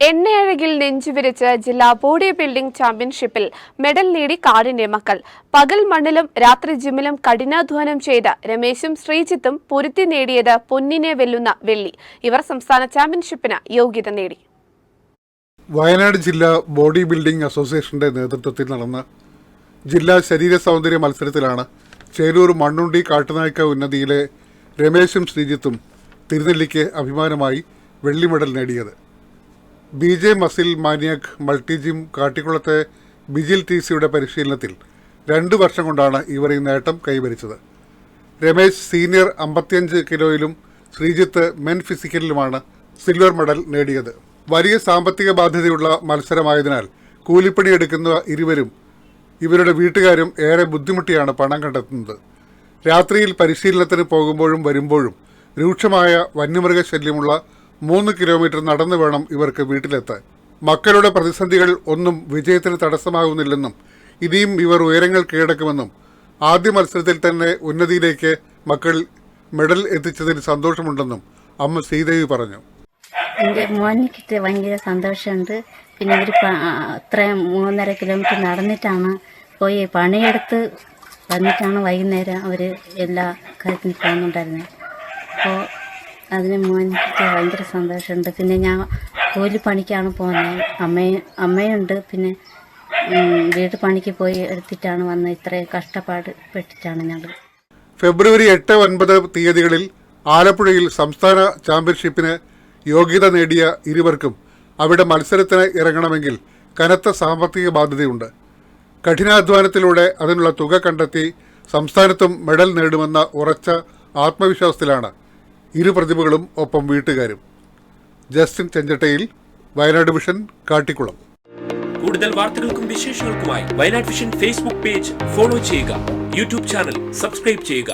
എണ്ണയഴകിൽ നെഞ്ചുവിരിച്ച് ജില്ലാ body building ചാമ്പ്യൻഷിപ്പിൽ medal നേടി കാടിന്റെ മക്കൾ. പകൽ മണ്ണിലും രാത്രി ജിമ്മിലും കഠിനാധ്വാനം ചെയ്ത രമേശും ശ്രീജിത്തും പൊരുത്തി നേടിയത് പൊന്നിനെ വെല്ലുന്ന വെള്ളി. ഇവർ സംസ്ഥാന ചാമ്പ്യൻഷിപ്പിന് യോഗ്യത നേടി. വയനാട് ജില്ലാ ബോഡി ബിൽഡിംഗ് അസോസിയേഷന്റെ നേതൃത്വത്തിൽ നടന്ന ജില്ലാ ശരീര സൗന്ദര്യ മത്സരത്തിലാണ് ചേരൂർ മണ്ണുണ്ടി കാട്ടുനായ്ക്ക ഉന്നതിയിലെ രമേശും ശ്രീജിത്തും തിരുനെല്ലിക്ക് അഭിമാനമായി വെള്ളി മെഡൽ നേടിയത്. B J muscle maniac multi gym കാട്ടിക്കുളത്തെ Bijil T സിയുടെ പരിശീലനത്തിൽ രണ്ട് വർഷം കൊണ്ടാണ് ഇവർ ഈ നേട്ടം കൈവരിച്ചത്. രമേശ് സീനിയർ അമ്പത്തിയഞ്ച് കിലോയിലും ശ്രീജിത്ത് മെൻ ഫിസിക്കലിലുമാണ് സിൽവർ മെഡൽ നേടിയത്. വലിയ സാമ്പത്തിക ബാധ്യതയുള്ള മത്സരമായതിനാൽ കൂലിപ്പണി എടുക്കുന്ന ഇരുവരും ഇവരുടെ വീട്ടുകാരും ഏറെ ബുദ്ധിമുട്ടിയാണ് പണം കണ്ടെത്തുന്നത്. രാത്രിയിൽ പരിശീലനത്തിന് പോകുമ്പോഴും വരുമ്പോഴും രൂക്ഷമായ വന്യമൃഗശല്യമുള്ള മൂന്ന് കിലോമീറ്റർ നടന്നു വേണം ഇവർക്ക് വീട്ടിലെത്താൻ. മക്കളുടെ പ്രതിസന്ധികൾ ഒന്നും വിജയത്തിന് തടസ്സമാകുന്നില്ലെന്നും ഇനിയും ഇവർ ഉയരങ്ങൾ കീഴടക്കുമെന്നും ആദ്യ മത്സരത്തിൽ തന്നെ ഉന്നതിയിലേക്ക് മക്കൾ മെഡൽ എത്തിച്ചതിൽ സന്തോഷമുണ്ടെന്നും അമ്മ ശ്രീദേവി പറഞ്ഞു. എന്റെ കിട്ടിയ ഭയങ്കര സന്തോഷമുണ്ട്. പിന്നെ ഇവർ അത്രയും മൂന്നര കിലോമീറ്റർ നടന്നിട്ടാണ് പോയി. പണിയെടുത്ത് വന്നിട്ടാണ് വൈകുന്നേരം അവർ എല്ലാ കാര്യത്തിനും പോകുന്നുണ്ടായിരുന്നത് അപ്പോൾ അതിന് മോനിക്ക് ഭയങ്കര സന്തോഷമുണ്ട്. പിന്നെ ഞാൻ കൂലിപ്പണിക്കാണ് പോകുന്നത്. അമ്മയും അമ്മയുണ്ട്. പിന്നെ വീട്ടു പണിക്ക് പോയി എടുത്തിട്ടാണ് വന്നത്. ഇത്രയും കഷ്ടപ്പാട് പെട്ടിട്ടാണ് ഞങ്ങൾ. ഫെബ്രുവരി എട്ട് ഒൻപത് തീയതികളിൽ ആലപ്പുഴയിൽ സംസ്ഥാന ചാമ്പ്യൻഷിപ്പിന് യോഗ്യത നേടിയ ഇരുവർക്കും അവിടെ മത്സരത്തിന് ഇറങ്ങണമെങ്കിൽ കനത്ത സാമ്പത്തിക ബാധ്യതയുണ്ട്. കഠിനാധ്വാനത്തിലൂടെ അതിനുള്ള തുക കണ്ടെത്തി സംസ്ഥാനത്തും മെഡൽ നേടുമെന്ന ഉറച്ച ആത്മവിശ്വാസത്തിലാണ് ഇരു പ്രതിഭകളും ഒപ്പം വീട്ടുകാരും. ജസ്റ്റിൻ ചെഞ്ചട്ടയിൽ വയനാട് വിഷൻ കാട്ടിക്കുളം. കൂടുതൽ വാർത്തകൾക്കും വിശേഷങ്ങൾക്കുമായി Wayanad vision Facebook page follow ചെയ്യുക. യൂട്യൂബ് ചാനൽ സബ്സ്ക്രൈബ് ചെയ്യുക.